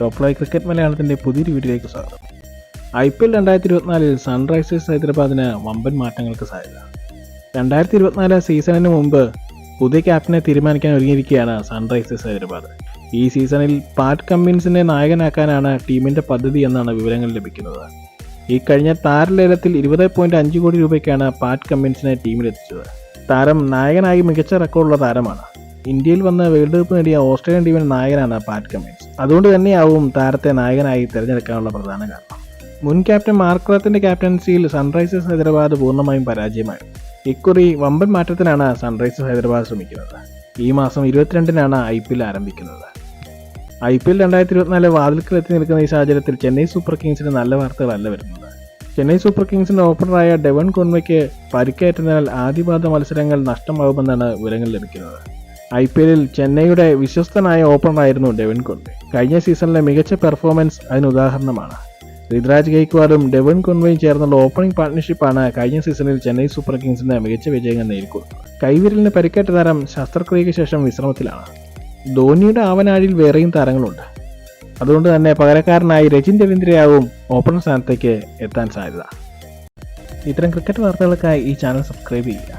Top live cricket മലയാളത്തിന്റെ പുതിയൊരു വീഡിയോയിലേക്ക് സ്വാഗതം. ഐ പി എൽ രണ്ടായിരത്തി ഇരുപത്തിനാലിൽ സൺറൈസേഴ്സ് ഹൈദരാബാദിന് വമ്പൻ മാറ്റങ്ങൾക്ക് സാധ്യത. രണ്ടായിരത്തി ഇരുപത്തിനാല് സീസണിന് മുമ്പ് പുതിയ ക്യാപ്റ്റനെ തീരുമാനിക്കാൻ ഒരുങ്ങിയിരിക്കുകയാണ് സൺറൈസേഴ്സ് ഹൈദരാബാദ്. ഈ സീസണിൽ പാറ്റ് കമ്മിൻസിനെ നായകനാക്കാനാണ് ടീമിന്റെ പദ്ധതി എന്നാണ് വിവരങ്ങൾ ലഭിക്കുന്നത്. ഈ കഴിഞ്ഞ താരലേലത്തിൽ ഇരുപത് പോയിന്റ് അഞ്ച് കോടി രൂപയ്ക്കാണ് പാറ്റ് കമ്മിൻസിനെ ടീമിലെത്തിച്ചത്. താരം നായകനായി മികച്ച റെക്കോർഡുള്ള താരമാണ്. ഇന്ത്യയിൽ വന്ന വേൾഡ് കപ്പ് നേടിയ ഓസ്ട്രേലിയൻ ടീമിന്റെ നായകനാണ് പാറ്റ് കമ്മിൻസ്. അതുകൊണ്ട് തന്നെയാവും താരത്തെ നായകനായി തിരഞ്ഞെടുക്കാനുള്ള പ്രധാന കാരണം. മുൻ ക്യാപ്റ്റൻ മാർക്രത്തിന്റെ ക്യാപ്റ്റൻസിയിൽ സൺറൈസേഴ്സ് ഹൈദരാബാദ് പൂർണമായും പരാജയമായി. ഇക്കുറി വമ്പൻ മാറ്റത്തിനാണ് സൺറൈസേഴ്സ് ഹൈദരാബാദ് ശ്രമിക്കുന്നത്. ഈ മാസം ഇരുപത്തിരണ്ടിനാണ് ഐ പി എൽ ആരംഭിക്കുന്നത്. ഐ പി എൽ രണ്ടായിരത്തി ഇരുപത്തിനാല് വാതിൽക്കൽ എത്തി നിൽക്കുന്ന ഈ സാഹചര്യത്തിൽ ചെന്നൈ സൂപ്പർ കിങ്സിന് നല്ല വാർത്തകളല്ല വരുന്നത്. ചെന്നൈ സൂപ്പർ കിങ്സിന്റെ ഓപ്പണറായ ഡെവൻ കോൺവയ്ക്ക് പരിക്കേറ്റതിനാൽ ആദ്യപാദ മത്സരങ്ങൾ നഷ്ടമാകുമെന്നാണ് വിവരങ്ങൾ ലഭിക്കുന്നത്. ഐ പി എല്ലിൽ ചെന്നൈയുടെ വിശ്വസ്തനായ ഓപ്പണറായിരുന്നു ഡെവിൻ കൊൻവെ. കഴിഞ്ഞ സീസണിലെ മികച്ച പെർഫോമൻസ് അതിന് ഉദാഹരണമാണ്. ഋതുരാജ് ഗെയ്ക്വാദും ഡെവൻ കൊൻവയും ചേർന്നുള്ള ഓപ്പണിംഗ് പാർട്ട്ണർഷിപ്പാണ് കഴിഞ്ഞ സീസണിൽ ചെന്നൈ സൂപ്പർ കിങ്സിന് മികച്ച വിജയങ്ങൾ നേടിക്കൊടുത്തത്. കൈവിരലിന് പരിക്കേറ്റ താരം ശസ്ത്രക്രിയയ്ക്ക് ശേഷം വിശ്രമത്തിലാണ്. ധോണിയുടെ ആവനാഴിയിൽ വേറെയും താരങ്ങളുണ്ട്. അതുകൊണ്ട് തന്നെ പകരക്കാരനായി രജിൻ രവീന്ദ്രയാവും ഓപ്പണർ സ്ഥാനത്തേക്ക് എത്താൻ സാധ്യത. ഇത്തരം ക്രിക്കറ്റ് വാർത്തകൾക്കായി ഈ ചാനൽ സബ്സ്ക്രൈബ് ചെയ്യുക.